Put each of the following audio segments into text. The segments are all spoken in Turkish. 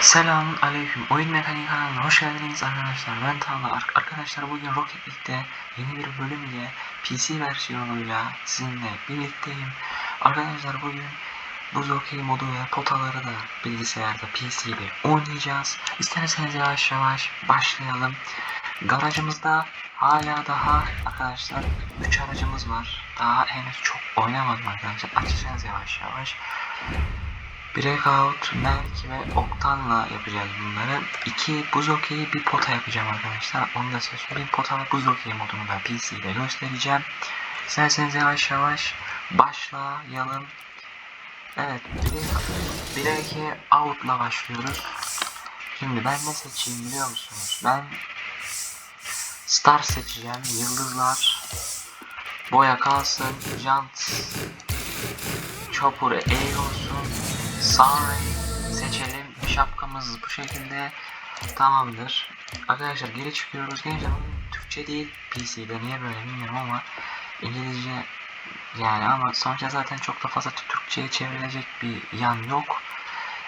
Selamun Aleyküm. Oyun Mekaniği kanalına hoş geldiniz arkadaşlar. Ben Tağla. Ar- arkadaşlar bugün Rocket League'de yeni bir bölüm ile PC versiyonuyla sizinle birlikteyim. Arkadaşlar bugün buz okey modu ve potaları da bilgisayarda PC'de oynayacağız. İsterseniz yavaş yavaş başlayalım. Garajımızda hala daha arkadaşlar 3 aracımız var. Daha henüz çok oynamadım arkadaşlar. Açacağız yavaş yavaş. Breakout, Merk ve Oktan'la yapacağız bunları. İki buz okeyi bir pota yapacağım arkadaşlar. Onu da size söyleyeyim. Pota ve buz okeyi modunu da PC'de göstereceğim. İsterseniz yavaş yavaş başlayalım. Evet, Break Out'la başlıyoruz. Şimdi ben ne seçeyim biliyor musunuz? Ben Star seçeceğim. Yıldızlar. Boya kalsın. Jant. Chopper E olsun. Sunray seçelim. Şapkamız bu şekilde. Tamamdır. Arkadaşlar geri çıkıyoruz. Gençler Türkçe değil PC'de. Niye böyle bilmiyorum ama İngilizce yani ama sonuçta zaten çok da fazla Türkçe'ye çevrilecek bir yan yok.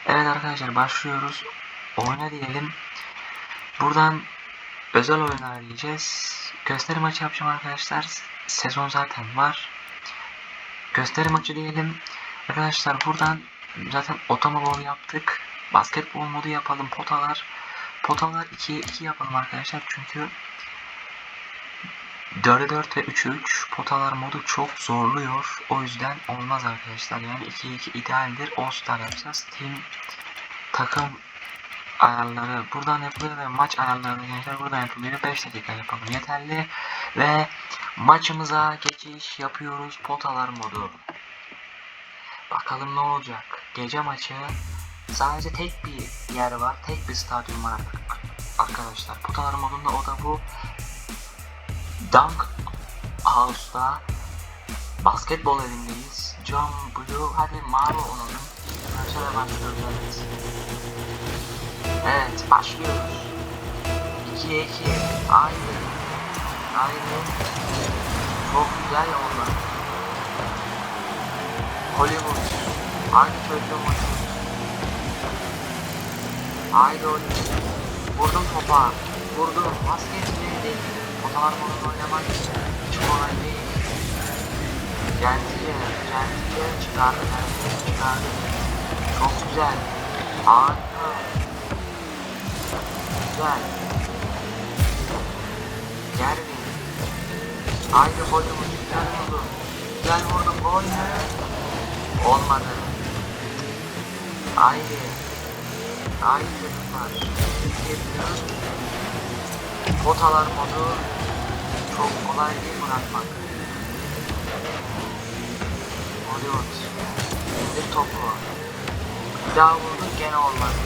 Evet arkadaşlar başlıyoruz. Oyna diyelim. Buradan özel oyunlar diyeceğiz. Gösteri maçı yapacağım arkadaşlar. Sezon zaten var. Gösteri maçı diyelim. Arkadaşlar buradan zaten otomobil yaptık. Basketbol modu yapalım. Potalar. Potalar 2'ye 2 yapalım arkadaşlar. Çünkü 4'e 4 ve 3'e 3 potalar modu çok zorluyor. O yüzden olmaz arkadaşlar. Yani 2'ye 2 idealdir. All Star yapacağız. Team takım ayarları buradan yapılıyor ve maç ayarları gençler buradan yapılıyor. 5 dakika yapalım yeterli. Ve maçımıza geçiş yapıyoruz. Potalar modu. Bakalım ne olacak. Gece maçı sadece tek bir yer var. Tek bir stadyum var arkadaşlar. Potalar modunda o da bu. Dunk House'da basketbol evindeyiz. John Blue hadi mavi olalım. Şöyle başlıyoruz. Evet başlıyoruz. 2'ye 2 aynı. Aynı. Çok güzel oldu. Hollywood. Aynı çocuğum Hollywood. Haydi Hollywood. Vurdum topa. Vurdum. Bile değil. Potalar modunu oynamak hiç kolay değil. Gentiye, Gentiye çıkardı. Gentiye çıkardı. Çok güzel. Harika. Güzel. Gervin. Haydi Hollywood. Güzel vurdu. Güzel vurdu. Gol mü? Olmadı. Haydi. Haydi çocuklar. Yapıyoruz. Potalar modu çok kolay değil bırakmak. Hollywood. İndir topu. Bir daha vurduk gene olmadı.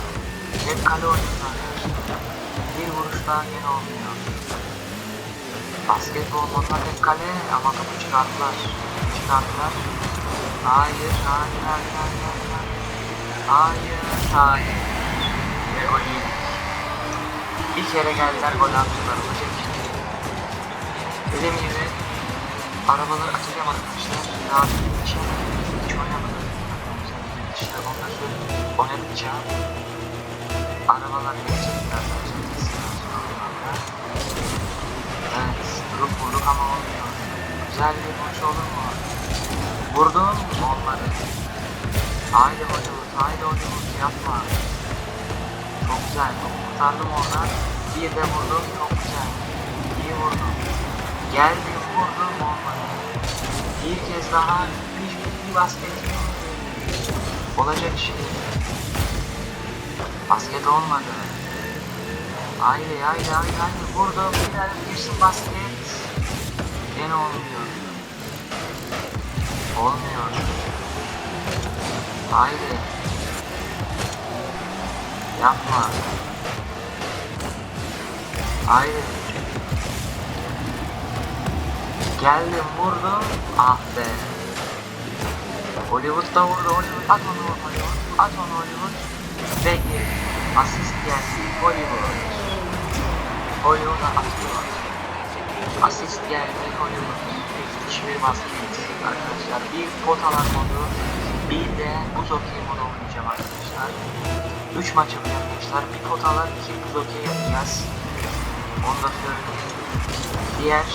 Hep kale oynuyoruz arkadaşlar. Bir vuruş daha gene olmuyor. Basketbol moduna tek kale ama topu çıkarttılar. Çıkarttılar. Hayır, hayır, hayır, hayır, hayır. Hayır, hayır. Ve gol yedik. Bir kere geldiler gol attılar. Bu şekilde. Dediğim gibi arabaları açacağım arkadaşlar. Daha hiç, hiç oynamadım. İşte sonra oynadıkça arabalar gelecekler. Durup vurduk ama olmuyor. Güzel bir vuruş olur mu? Vurdum, olmadı. Haydi Hollywood, haydi Hollywood yapma. Çok güzel, çok kurtardım oradan. Bir de vurdum, çok güzel. İyi vurdum. Geldi, vurdum, olmadı. Bir kez daha bir, bir basket. Olacak iş değil. Basket olmadı. Haydi, haydi, haydi, haydi. Vurdum, bir tane girsin basket. Gene olmuyor. Olmuyor. Haydi. Yapma. Haydi. Geldim vurdum. Ah be. Hollywood da vurdu. Hollywood at onu Hollywood. At onu Hollywood. Gir. Asist geldi. Hollywood. Hollywood'a atıyor. Asist geldi Hollywood. Hiçbir basket. Arkadaşlar bir potalar modu. Bir de buz okey modu oynayacağım arkadaşlar. 3 maç yapacağım arkadaşlar bir potalar iki buz okey yapacağız. Onu da söyleyeyim. Diğer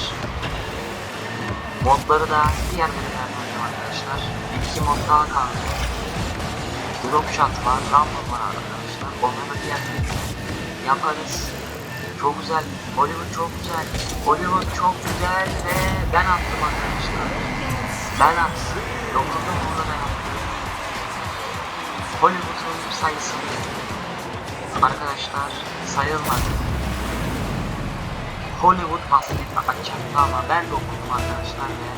modları da diğer bölümlerde oynayacağım arkadaşlar. Bir iki mod daha kaldı. Drop shot var, rumble var arkadaşlar. Onları da diğer yaparız. Çok güzel. Hollywood çok güzel. Hollywood çok güzel ve ben attım arkadaşlar. Ben attım. Dokuzun burada ben attım. Hollywood'un sayısı arkadaşlar sayılmadı. Hollywood basketbol atacaktı ama ben dokundum arkadaşlar ve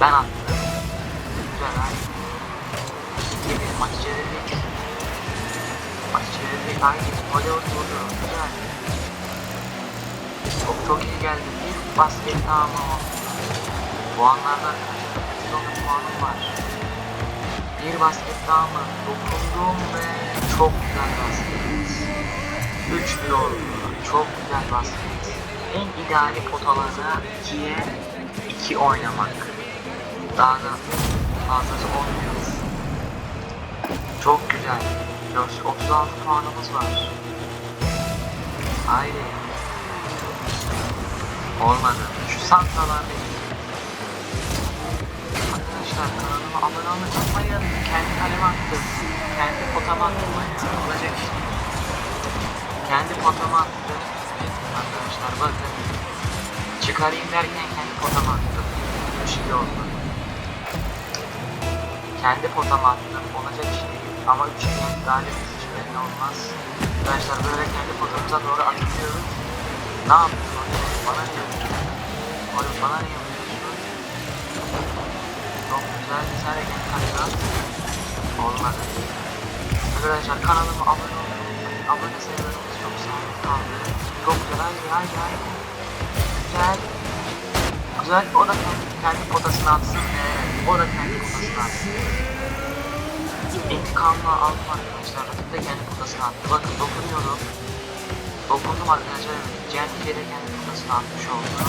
ben attım. Güzel ha. İki bir maçı çevirdik. Maçı çevirdik. Haydi Hollywood vurdu. Güzel. Çok çok iyi geldi. Bir basket daha ama o. Puanlarda arkadaşlar 119 puanım var. Bir basket daha mı? Dokundum ve çok güzel basket. 3 bir oldu. Çok güzel basket. En ideali potalarda 2'ye 2 oynamak. Daha da fazlası olmuyoruz. Çok güzel. 36 puanımız var. Haydi. Olmadı. Şu santralarda Arkadaşlar kanalıma abone olmayı unutmayın. Kendi kaleme attım. Kendi potama attım. Olacak iş değil. Kendi potama attım. Arkadaşlar bakın. Çıkarayım derken kendi potama attım. Bir şey oldu. Kendi potama attım. Olacak iş değil. Ama 3 gen galip hiç belli olmaz. Arkadaşlar böyle kendi potamıza doğru atıyoruz. Ne yapıyorsun? Bana ne yapıyorsun? Oğlum bana ne yapıyorsun? Çok güzel bir hareket kanka. Olmadı. Arkadaşlar kanalıma abone unutmayın. Abone sayılarımız çok sabit kaldı. Çok güzel haydi haydi haydi. Güzel. Güzel o da kendi, potasına atsın. Evet o da kendi potasına atsın. İntikamla aldım arkadaşlar. Rakip de kendi potasına attı. Bakın dokunuyorum. Dokundum arkadaşlar. Kendi potasına atmış oldu.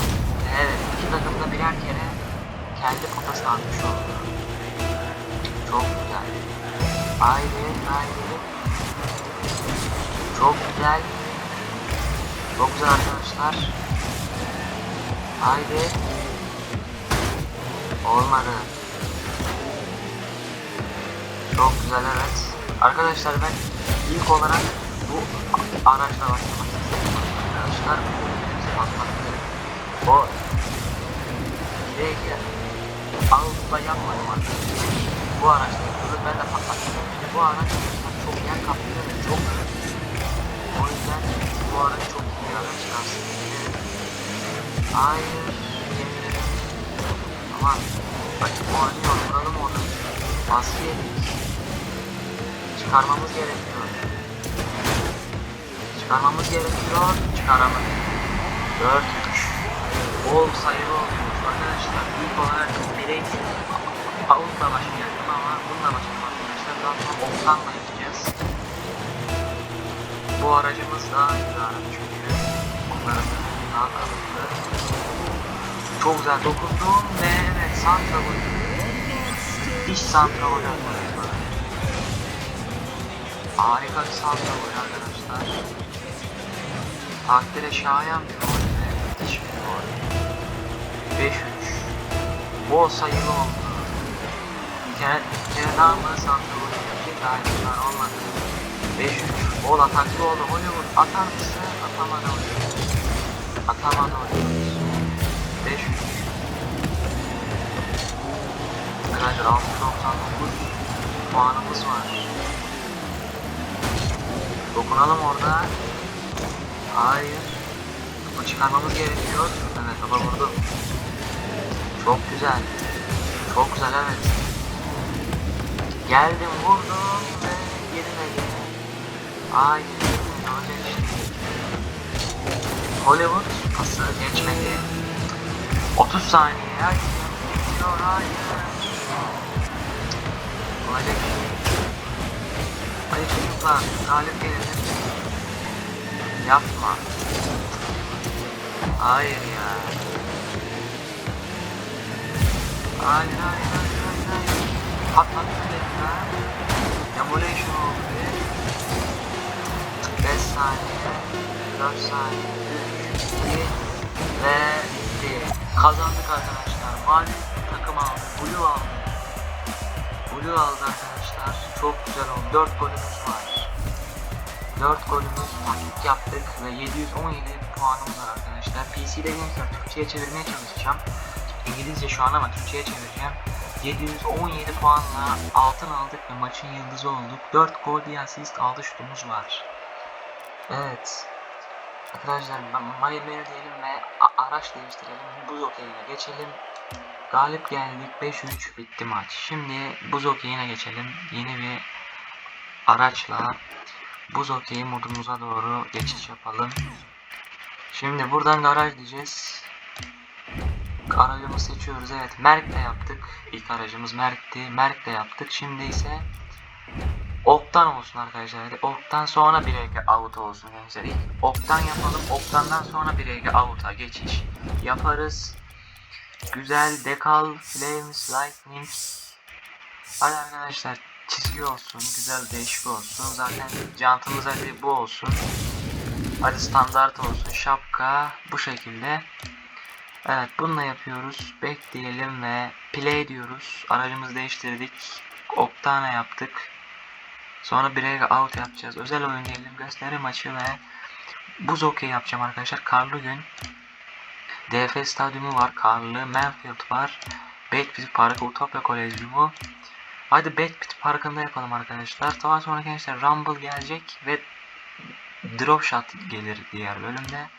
Evet. iki takım da birer kere kendi potasına atmış oldu. Çok güzel. Haydi haydi. Çok güzel. Çok güzel arkadaşlar. Haydi. Olmadı. Çok güzel evet. Arkadaşlar ben ilk olarak bu araçla başlamak istedim. Arkadaşlar gerek. O direkt Avrupa yapmadım arkadaşlar. Bu yapıyoruz. Ben de patlattım. İşte bu araç arkadaşlar çok yer kaplıyor ve çok o yüzden bu araç çok iyi araç aslında. Hayır. Yemin Aman. Açık oynuyor. Vuralım onu. Baskı yedik. Çıkarmamız gerekiyor. Çıkarmamız gerekiyor. Çıkaramadık. 4 3 Bol sayılı olmuş arkadaşlar. İlk olarak direkt Avutla başlayacaktım ama bununla başladım arkadaşlar. Daha sonra Oktan'la yapacağız. Bu aracımız daha iyi bir araç çünkü onların daha kalıplı. Çok güzel dokundum ve evet Santrafor. Diş Santrafor arkadaşlar. Harika bir Santrafor arkadaşlar. Takdire şayan bir 5-3. Bol sayılı oldu. Bir kere, bir galiba olmadı. 5-3. Bol ataklı oldu. Hollywood atar mısın? Atamadı Hollywood. Atamadı Hollywood. 5-3. Arkadaşlar 699 puanımız var. Dokunalım orada. Hayır. Topu çıkarmamız gerekiyor. Evet topa vurdum. Çok güzel. Çok güzel evet. Geldim vurdum ve girmedi. Hayır. Öyle işte. Hollywood pası geçmedi. 30 saniye. Hayır. Geçiyor hayır. Olacak şey. Hadi çocuklar galip gelelim. Yapma. Hayır ya. Hayır hayır hayır hayır. Patlattı beni ha. Demolition oldu be. Ben saniye, 4 saniye, 3, 2 ve bitti. Kazandık arkadaşlar. Mavi takım aldı, Blue aldı. Blue aldı arkadaşlar. Çok güzel oldu. 4 golümüz var. 4 golümüz taktik yaptık ve 717 puanımız var arkadaşlar. PC'de gençler Türkçe'ye çevirmeye çalışacağım. İngilizce şu an ama Türkçe'ye çevireceğim. 717 puanla altın aldık ve maçın yıldızı olduk. 4 gol bir asist 6 şutumuz var. Evet. Arkadaşlar ben Mayemir diyelim ve araç değiştirelim. Buz okeyine geçelim. Galip geldik 5-3 bitti maç. Şimdi buz okeyine geçelim. Yeni bir araçla buz okeyi modumuza doğru geçiş yapalım. Şimdi buradan garaj diyeceğiz. Aracımızı seçiyoruz. Evet Merk'le yaptık. İlk aracımız Merk'ti. Merk'le yaptık. Şimdi ise Oktan olsun arkadaşlar. Hadi Oktan sonra bir ege out olsun gençler. İlk Oktan yapalım. Oktan'dan sonra bir ege out'a geçiş yaparız. Güzel Dekal, Flames, Lightning. Hadi arkadaşlar çizgi olsun. Güzel değişik olsun. Zaten jantımız hadi bu olsun. Hadi standart olsun. Şapka bu şekilde. Evet bununla yapıyoruz. Bekleyelim ve play diyoruz. Aracımızı değiştirdik. Octana yaptık. Sonra break out yapacağız. Özel oyun diyelim. Gösteri maçı ve buz okey yapacağım arkadaşlar. Karlı gün. DF stadyumu var. Karlı. Manfield var. Backpit Parkı. Utopya Kolejiumu. Hadi Backpit Parkı'nda yapalım arkadaşlar. Daha sonra gençler Rumble gelecek ve Drop Shot gelir diğer bölümde.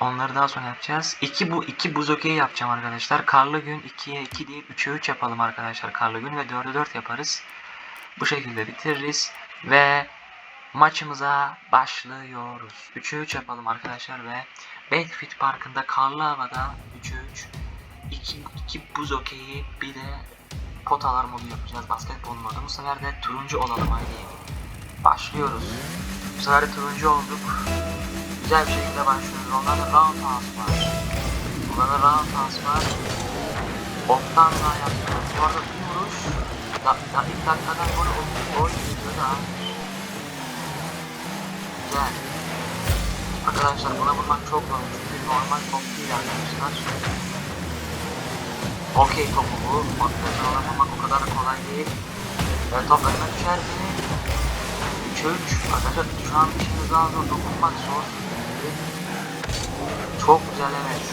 Onları daha sonra yapacağız. 2 bu 2 buz okey yapacağım arkadaşlar. Karlı gün 2'ye 2 değil 3'e 3 yapalım arkadaşlar karlı gün ve 4'e 4 yaparız. Bu şekilde bitiririz ve maçımıza başlıyoruz. 3'e 3 yapalım arkadaşlar ve Backfit Parkı'nda karlı havada 3'e 3 2 2 buz okeyi bir de potalar modu yapacağız. Basketbol modu. Bu sefer de turuncu olalım haydi. Başlıyoruz. Bu sefer de turuncu olduk. Güzel bir şekilde başlıyoruz. Onlarda round pass var. Onlarda round pass var. Oktan daha yapıyoruz. Bu arada bir vuruş. Da, da, ilk dakikadan gol. Gol gidiyor da. Güzel. Arkadaşlar buna vurmak çok zor. Çünkü normal top değil arkadaşlar. Okey topu bu. Arkadaşlar ona o kadar da kolay değil. Ve top önüme düşer mi? 3'e 3. Arkadaşlar şu an işimiz daha zor. Dokunmak zor. Çok güzel evet.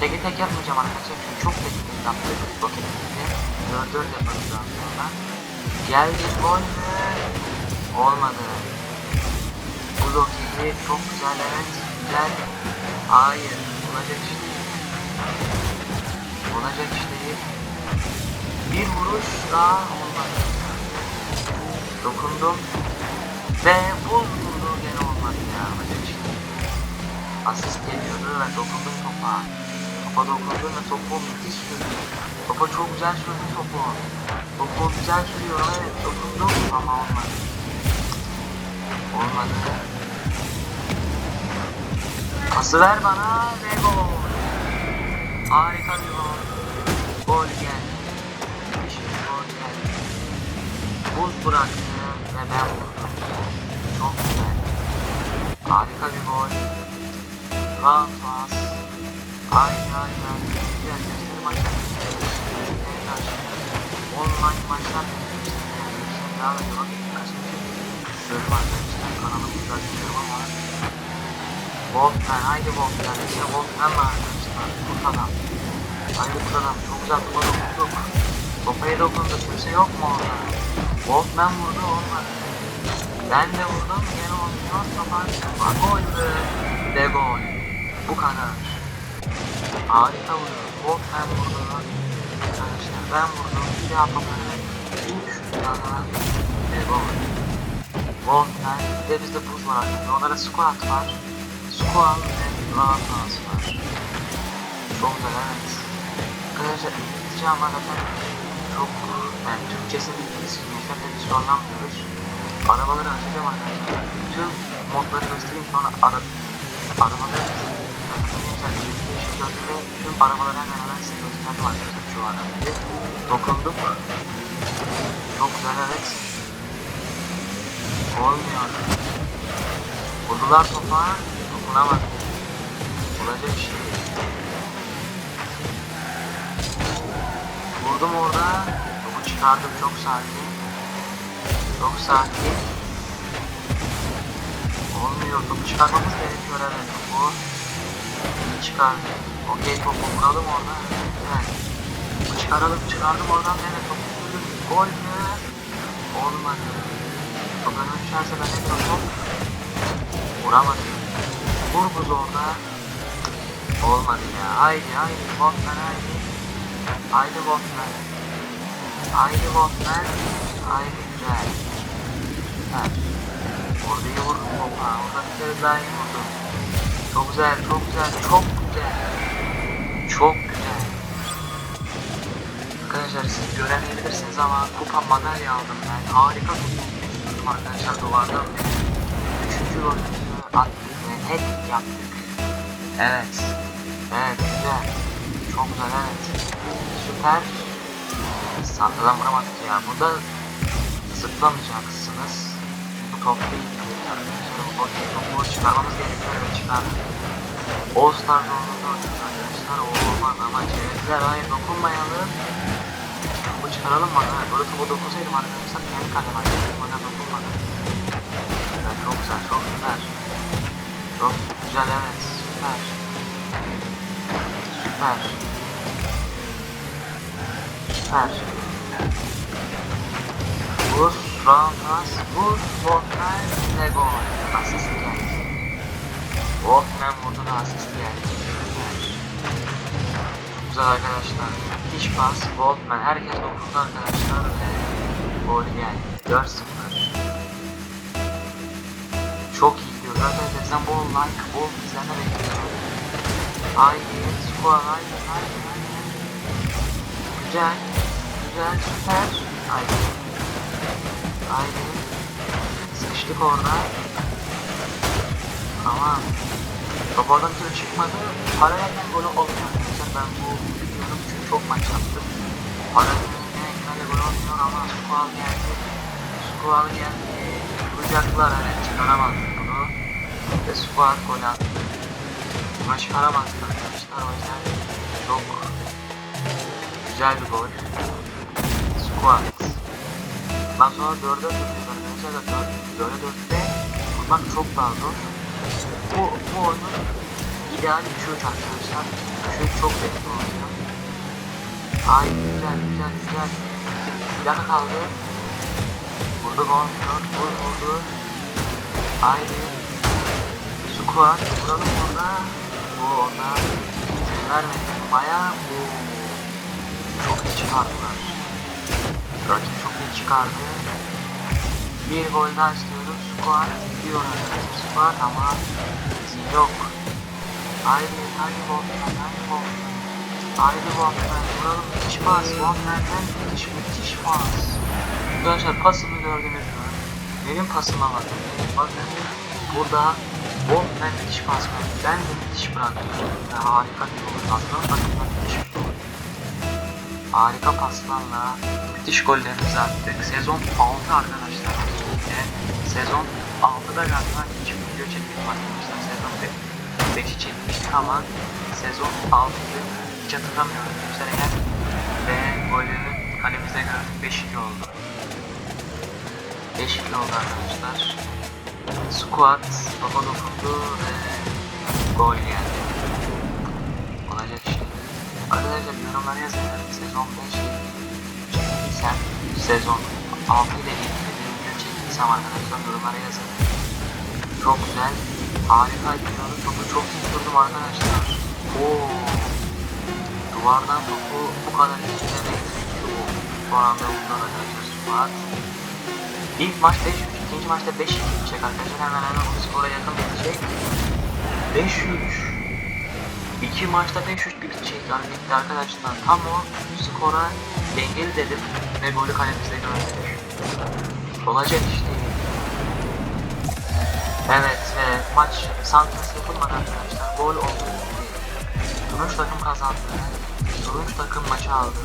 Teke tek yapmayacağım arkadaşlar çünkü çok tek tek yaptık roketimizde. 4 4 yaparız daha sonra. Geldi gol mü? Olmadı. Bu roketi çok güzel evet. Güzel. Hayır. Olacak iş. Olacak iş. Bir vuruş daha olmadı. Dokundum. Ve buz Asist geliyordu ve dokundum topa. Topa dokundum ve topu müthiş sürdüm. Topa çok güzel sürdüm topu. Topu güzel sürüyorum evet dokundum ama olmadı. Olmadı. Pası ver bana ve gol. Harika bir gol. Gol geldi. Şimdi gol geldi. Buz bıraktı ve ben vurdum. Çok güzel. Harika bir gol. Round pass. Aynen aynen. Güzel gösteri maçlar. Gösteri karşı. Online maçlar. Daha da yola kaçıncı. Görüm arkadaşlar kanalımızda bilmiyorum ama. Wolfman haydi Wolfman. İşte Wolfman var arkadaşlar. Kurt adam. Haydi kurt adam. Çok güzel topa dokunduk. Topaya dokundu. Kimse yok mu orada? Wolfman vurdu olmadı. Ben de vurdum. Gene olmuyor. Topa gol be. Ve gol. Bu kadar. Harika vuruyor. Wolfman vurdu. Arkadaşlar ben vurdum. Bir İlk şut daha. Ve gol. Wolfman. Bir de bizde buz var arkadaşlar. Onlara squat var. Squat ve rahat var. Çok güzel evet. Arkadaşlar ama zaten çok yani Türkçesi bildiğiniz için yaşarken hiç zorlanmıyoruz. Arabaları açacağım arkadaşlar. Bütün modları göstereyim sonra ara, arabaları 4'te tüm arabaları hemen hemen size gösterdim arkadaşlar şu an. Dokunduk. Çok evet. Olmuyor. Vurdular topa. Dokunamadı. Olacak iş değil. Vurdum orada. Topu çıkardım çok sakin. Çok sakin. Olmuyor. Topu çıkarmamız gerekiyor evet. Topu iyi çıkardı. Okey topu vuralım orada. Evet. Çıkaralım. Çıkardım oradan. Evet topu vurdum. Gol mü? Olmadı. Top önüme düşerse ben ne diyorum? Vuramadım. Vur buz orada. Olmadı ya. Haydi haydi. Botman haydi. Haydi Botman. Haydi Botman. Haydi güzel. Güzel. Orada iyi vurdum topa. Orada bir kere daha iyi vurdum. Çok güzel, çok güzel, çok güzel. Çok güzel. Arkadaşlar siz göremeyebilirsiniz ama kupa madalya aldım ben. Harika tuttum arkadaşlar duvardan. Üçüncü golümüzü attık ve net yaptık. Evet. Evet güzel. Çok güzel evet. Süper. Santradan vuramadık ya. Burada zıplamayacaksınız. Bu top değil. Bu top değil. Topu çıkarmamız gerekiyor. Evet çıkardık. All Star zorunda oynuyoruz arkadaşlar. O olmaz ama çevirdiler. Hayır dokunmayalım. Topu çıkaralım? Evet. Burada topu dokunsaydım arkadaşlar kendi kalem açtım. Bana dokunmadı. Evet, çok güzel, çok güzel. Çok güzel evet. Süper. Süper. Süper. Vur, round pass, vur, Botman Güzel arkadaşlar. Hiç pas, Botman. Herkes dokundu arkadaşlar ve gol geldi. 4-0. Çok iyi gidiyor. Arkadaşlar sen bol like, bol izlenme bekliyorum. Haydi, skor, haydi, haydi, haydi. Güzel, güzel, süper. Haydi. Haydi. Sıkıştık orada. Tamam. Bir türlü çıkmadı. Para yerden golü olmuyor. Ben bu biliyorum çünkü çok maç yaptım. Yerden ekranla gol olmuyor ama Skual geldi. Skual geldi. Vuracaklar evet çıkaramazdık bunu. Ve Skual gol attı. Buna çıkaramazdık arkadaşlar o yüzden çok güzel bir gol. Squat. Ondan sonra 4'e dönüyoruz arkadaşlar da 4'e 4'te vurmak çok daha zor. Bu, bu oyunun ideal 3 arkadaşlar. 3 çok zevkli oyun. Ay güzel güzel güzel. Bir dakika kaldı. Vurdu gol. Vur vurdu. Haydi. Squat. Vuralım orada. Bu orada. Vermedi. Baya bu. Çok iyi çıkardılar. Rakip çok iyi çıkardı. Bir gol daha istiyoruz. Squat gidiyor arkadaşlar. Squat ama yok. Haydi, haydi Botman, haydi Botman. Haydi Botman, vuralım müthiş pas. Botman'den müthiş, müthiş pas. Arkadaşlar pasımı gördünüz mü? Benim pasıma bakın. Bakın burada Botman müthiş pas verdi. Ben de müthiş bıraktım. Harika bir gol. Aslında takımda müthiş bir gol. Harika paslarla müthiş gollerimizi attık. Sezon 6 arkadaşlar. Sezon 6'da galiba hiç video çekmedim arkadaşlar. Sezon 5'i çekmiştik ama sezon 6'yı hiç hatırlamıyorum. Eğer ve golü kalemizde gördük 5-2 oldu. 5-2 oldu arkadaşlar. Squat, baba dokundu ve gol geldi. Olacak şey. Arkadaşlar yorumlara yazın. Sezon 5 çektiysem, sezon 6 ile ilgili bir video çektiysem arkadaşlar yorumlara yazın. Çok güzel. Harika gidiyoruz. Topu çok iyi vurdum arkadaşlar. Oo. Duvardan topu bu kadar içine değdi. Bu anda bundan arkadaşlar Suat. İlk maç 5 ikinci maçta 5 bitecek arkadaşlar. Hemen hemen bu skora yakın bitecek. 5-3. İki maçta 5-3 bitecek yani bitti arkadaşlar. Tam o skora dengeli dedim ve golü kalemizde gördük. Olacak iş değil. Evet ve maç santrası yapılmadı arkadaşlar. Gol oldu. Turunç takım kazandı. Turunç takım maçı aldı.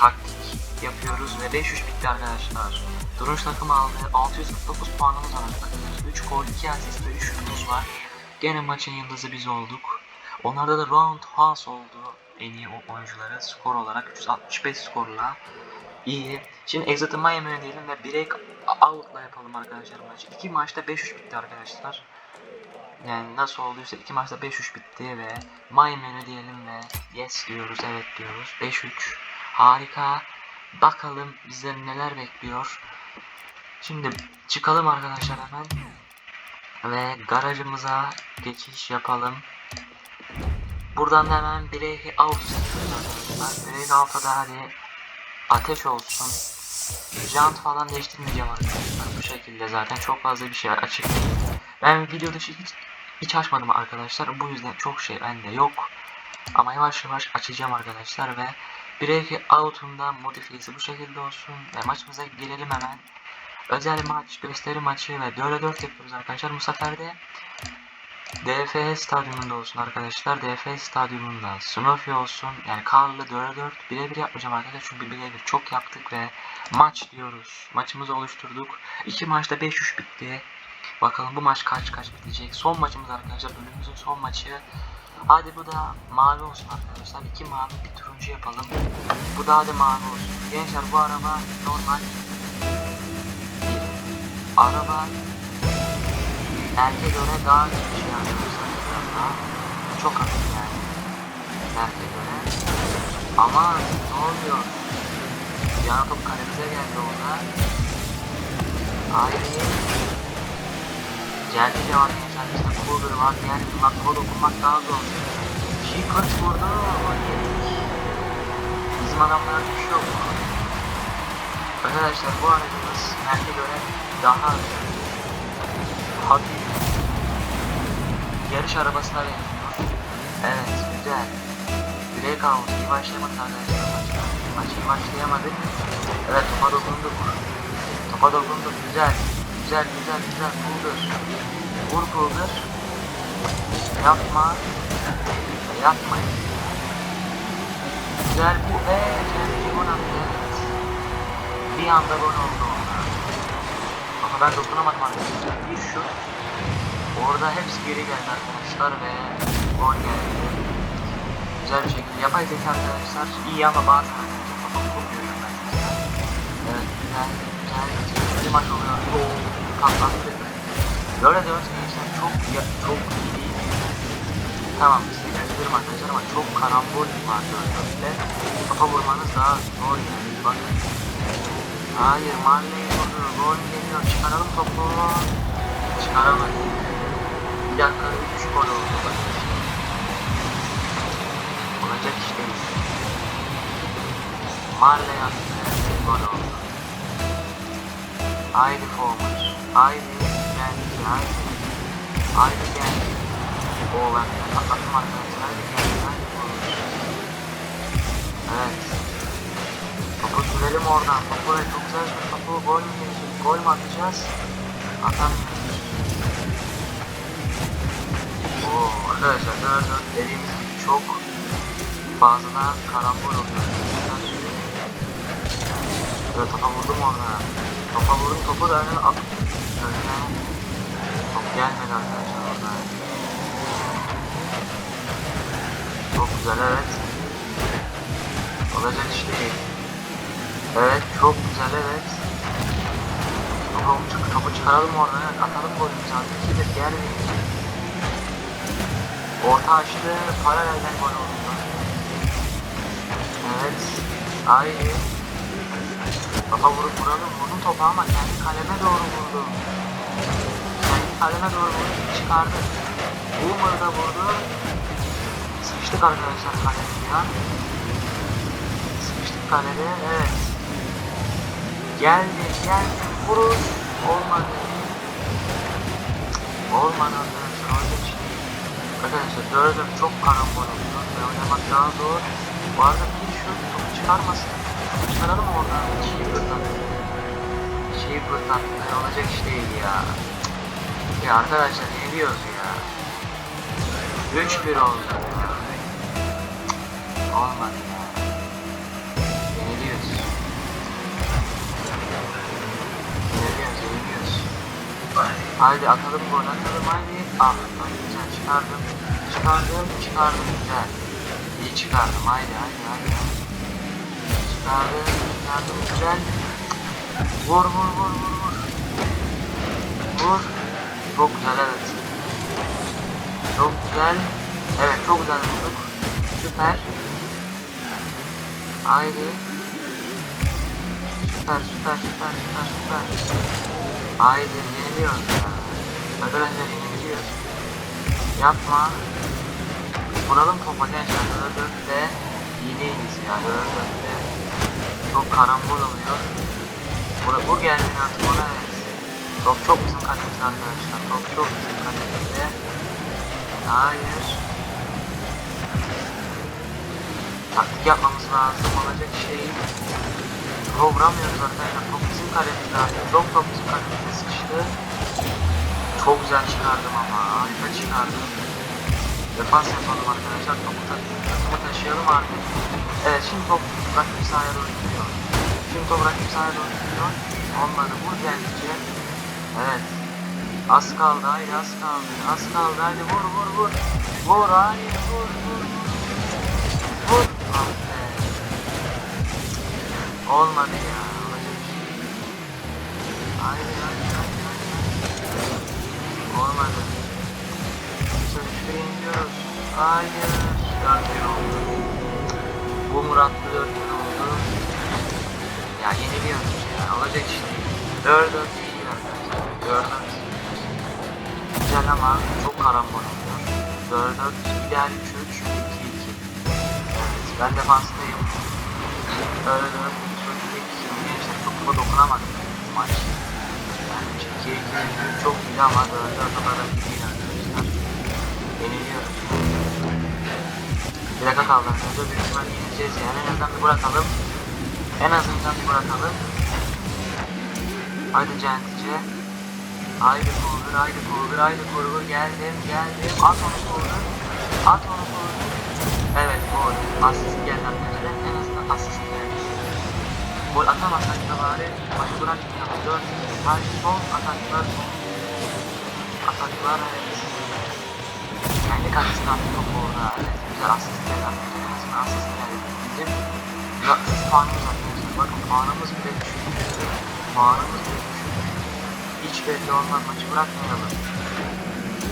Taktik yapıyoruz ve 5-3 bitti arkadaşlar. Turunç takım aldı. 649 puanımız var arkadaşlar. 3 gol, 2 asist ve 3 şutumuz var. Gene maçın yıldızı biz olduk. Onlarda da Round House oldu en iyi oyuncuları skor olarak 365 skorla iyi. Şimdi Exit'ı Miami'ye diyelim ve break out'la yapalım arkadaşlar maçı. 2 maçta 5-3 bitti arkadaşlar. Yani nasıl olduysa 2 maçta 5-3 bitti ve Miami'ye diyelim ve yes diyoruz, evet diyoruz. 5-3. Harika. Bakalım bize neler bekliyor. Şimdi çıkalım arkadaşlar hemen. Ve garajımıza geçiş yapalım. Buradan da hemen break out yapıyoruz arkadaşlar. Break out'a da hadi ateş olsun. Jant falan değiştirmeyeceğim arkadaşlar. Bu şekilde zaten çok fazla bir şey açık. Ben video dışı hiç, hiç açmadım arkadaşlar. Bu yüzden çok şey bende yok. Ama yavaş yavaş açacağım arkadaşlar ve break out'un da modifiyesi bu şekilde olsun. Ve maçımıza girelim hemen. Özel maç, gösteri maçı ve 4'e 4 yapıyoruz arkadaşlar. Bu sefer de DFS stadyumunda olsun arkadaşlar. DFS stadyumunda Snoopy olsun. Yani Karlı 4'e 4 birebir yapmayacağım arkadaşlar. Çünkü birebir çok yaptık ve maç diyoruz. Maçımızı oluşturduk. İki maçta 5-3 bitti. Bakalım bu maç kaç kaç bitecek. Son maçımız arkadaşlar. Bölümümüzün son maçı. Hadi bu da mavi olsun arkadaşlar. İki mavi bir turuncu yapalım. Bu da hadi mavi olsun. Gençler bu araba normal. Araba erkeğe göre daha bir şey. Biraz daha. Çok hafif yani. Erkeğe göre. Ama ne oluyor? Yan top kalemize geldi orada. Hayır. Geldi cevap. İşte Cool'dur var. Bir bak kol okunmak daha zor. Secret vurdu. Bizim adamlar düşüyor. Arkadaşlar bu aracımız erkeğe göre daha hafif yarış arabasına benziyor. Evet, güzel. Break out, iyi başlayamadık arkadaşlar. Maçı iyi başlayamadık. Evet, topa dokunduk. Topa dokunduk, güzel. Güzel, güzel, güzel. Puldur. Vur puldur. Yapma. Yapmayın. Güzel bu. Ve kendi gol attı. Bir anda gol oldu. Ama ben dokunamadım arkadaşlar. Bir şut. Orada hepsi geri geldi arkadaşlar ve gol geldi. Güzel bir şekilde. Yapay zeka arkadaşlar iyi ama bazen arkadaşlar kafamı kopuyorum ben. Evet güzel güzel bir maç oluyor. Oo, patlattı. Böyle diyoruz gençler çok ya, çok iyi değil. Tamam size gösteririm arkadaşlar ama çok karambol var dörtlükte. Kafa vurmanız daha zor yani. Bakın. Hayır Marley vurdu. Gol geliyor. Çıkaralım topu. Çıkaramadık. Bir dakika 3 gol oldu. Bakın. Olacak iş değil. Marley attı. Gol oldu. Haydi Former. Haydi geldi. Haydi. Haydi geldi. Oo ben de patlattım arkadaşlar. Haydi geldi. Haydi Former. Evet. Topu sürelim oradan. Topu çok güzel topu. Gol mü? Gol mü atacağız? Atamıyoruz. Oo arkadaşlar 4 dediğimiz gibi çok fazla karambol oluyor. Evet topa vurdum orada. Topa vurdum topu da önüne at. Önüne top gelmedi arkadaşlar orada. Çok güzel evet. Olacak iş değil. Evet çok güzel evet. Topu, topu çıkaralım oradan evet. Atalım golümüzü artık. İkidir gelmeyin. Orta açtı. Paralelden gol oldu. Evet. Haydi. Topa vurup vuralım. Vurdum topu ama kendi kaleme doğru vurdu. Kendi kaleme doğru vurdu. Çıkardı. Boomer da vurdu. Sıkıştık arkadaşlar kalede ya. Sıkıştık kalede. Evet. Geldi. Geldi. Vuruş. Olmadı. Olmadı arkadaşlar. Şey. Arkadaşlar gördüm çok karambol oluyor ve oynamak daha zor. Bu arada bir şu topu çıkarmasın. Çıkaralım oradan. Şeyi fırlattı. Şeyi fırlattı. Yani olacak iş değil ya. Ya arkadaşlar ne diyoruz ya. 3-1 oldu ya. Olmadı ya. Yeniliyoruz. Yeniliyoruz, yeniliyoruz. Haydi atalım gol atalım haydi. Ah güzel çıkardım. Çıkardım çıkardım güzel. İyi çıkardım haydi haydi haydi. Çıkardım çıkardım güzel. Vur vur vur vur vur. Vur. Çok güzel evet. Çok güzel. Evet çok güzel vurduk. Süper. Haydi. Süper süper süper süper süper. Haydi yeniliyoruz ya. Arkadaşlar yeniliyoruz. Yapma. Vuralım topa gençler. Dörtte iyiyiz ya. Dörtte çok karambol oluyor. Vur, vur geldiğini artık ona. Top çok bizim kalemizde arkadaşlar. Top çok bizim kalemizde. Hayır. Taktik yapmamız lazım. Olacak şey. Vuramıyoruz arkadaşlar. Top bizim kalemizde artık. Çok top bizim kalemizde sıkıştı. Çok güzel çıkardım ama. Harika çıkardım. Defans yapalım arkadaşlar. Topu, ta topu taşıyalım artık. Evet şimdi top rakip sahaya doğru gidiyor. Şimdi top rakip sahaya doğru gidiyor. Olmadı. Vur geldikçe. Evet. Az kaldı. Haydi az kaldı. Az kaldı. Haydi vur vur vur. Vur haydi vur vur. Vur. Ah be. Olmadı ya. Olacak şey. Haydi haydi haydi haydi. Olmadı. İndiriyoruz. Hayır. Dört bir oldu. Bu Muratlı dört bir oldu. Ya yeniliyoruz ya. Olacak iş değil. Dört dört iyi arkadaşlar. Dört dört. Güzel ama çok karambol oluyor. Dört dört. İdeal üç üç. iki. Evet. Ben defanstayım. Dört dört. Üç üç iki. Gençler dokunamadık. bu Maç. Yani iki iki. üç çok iyi ama dört dört o kadar iyi. Yeniliyoruz. Bir dakika arkadaşlar. Büyük ihtimalle yenileceğiz yani. En azından bir bırakalım. En azından bir bırakalım. Haydi Gentice. Haydi Kulgur, haydi Kulgur, haydi Kulgur. Geldim, geldim. At onu Kulgur. At onu Kulgur. Evet, gol. Asist geldi arkadaşlar. En azından asist geldi. Gol atamazsak da bari bırakmayalım. 4 Haydi son ataklar. Ataklar evet. Kendi kalesine attı topu orada. Güzel asist geldi arkadaşlar. En azından asist geldi. Bizim puanımız arkadaşlar. Bakın puanımız bile düşük. Puanımız bile düşük. Hiç belli olmaz. Maçı bırakmayalım.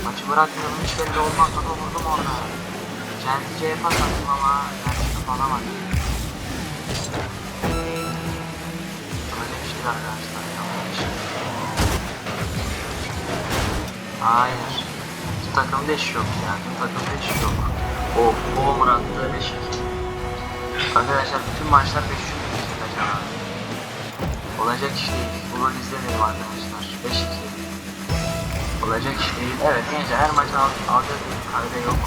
Maçı bırakmayalım. Hiç belli olmaz. Topu vurdum orada. Kendiceye pas attım ama gerçekten alamadım. Böyle bir şey arkadaşlar. Hayır. Takımda iş yok ya. Bu takımda iş yok. O Murat'ta 5-2. Arkadaşlar bütün maçlar 5-3 bitecek acaba. Olacak iş değil. Bu gol izlemeyelim arkadaşlar. 5-2. Olacak iş değil. Evet gençler her al alacak bir kayda yok.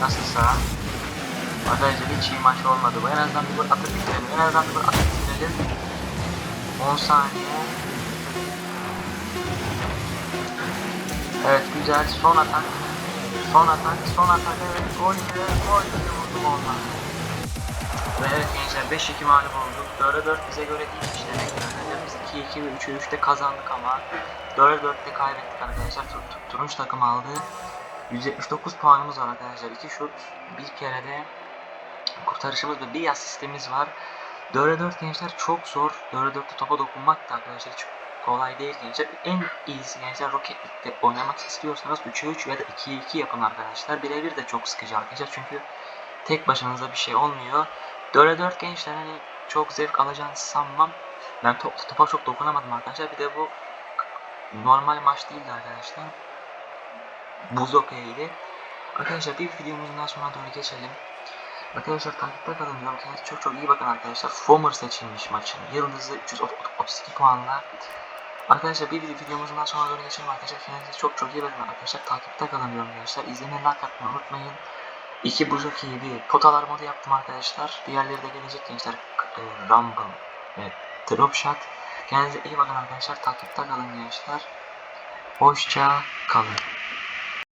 Nasılsa. Arkadaşlar hiç iyi maç olmadı. Bu en azından bir atıp bitirelim. En azından bir atıp bitirelim. 10 saniye. Evet güzel. Son atak. Son atak. Son atak. Evet gol be. Gol be. Vurdum olmadı. Ve evet gençler 5-2 mağlup olduk. 4'e 4 bize göre değilmiş demek ki arkadaşlar. Biz 2-2 ve 3'e 3'te kazandık ama 4'e 4'te kaybettik arkadaşlar. Tur tur turunç takım aldı. 179 puanımız var arkadaşlar. 2 şut, bir kere de kurtarışımız ve bir asistimiz var. 4'e 4 gençler çok zor. 4'e 4'te topa dokunmak da arkadaşlar hiç kolay değil gençler. En iyisi gençler Rocket League'de oynamak istiyorsanız 3'e 3 ya da 2'ye 2 yapın arkadaşlar. Birebir de çok sıkıcı arkadaşlar çünkü tek başınıza bir şey olmuyor. 4'e 4 gençler hani çok zevk alacağınızı sanmam. Ben top, topa çok dokunamadım arkadaşlar. Bir de bu normal maç değildi arkadaşlar. Buz okeydi. Arkadaşlar bir videomuzun daha sonuna doğru geçelim. Arkadaşlar takipte kalın diyorum. Kendinize çok çok iyi bakın arkadaşlar. Fomer seçilmiş maçın. Yıldızı 332 puanla. Arkadaşlar bir videomuzun daha sonuna doğru geçelim arkadaşlar. Kendinize çok çok iyi bakın arkadaşlar. Takipte kalın diyorum arkadaşlar. İzlemeyi like atmayı unutmayın. İki buz okeyi bir potalar modu yaptım arkadaşlar. Diğerleri de gelecek gençler. E, Rumble ve Drop Shot. Kendinize iyi bakın arkadaşlar. Takipte kalın gençler. Hoşça kalın.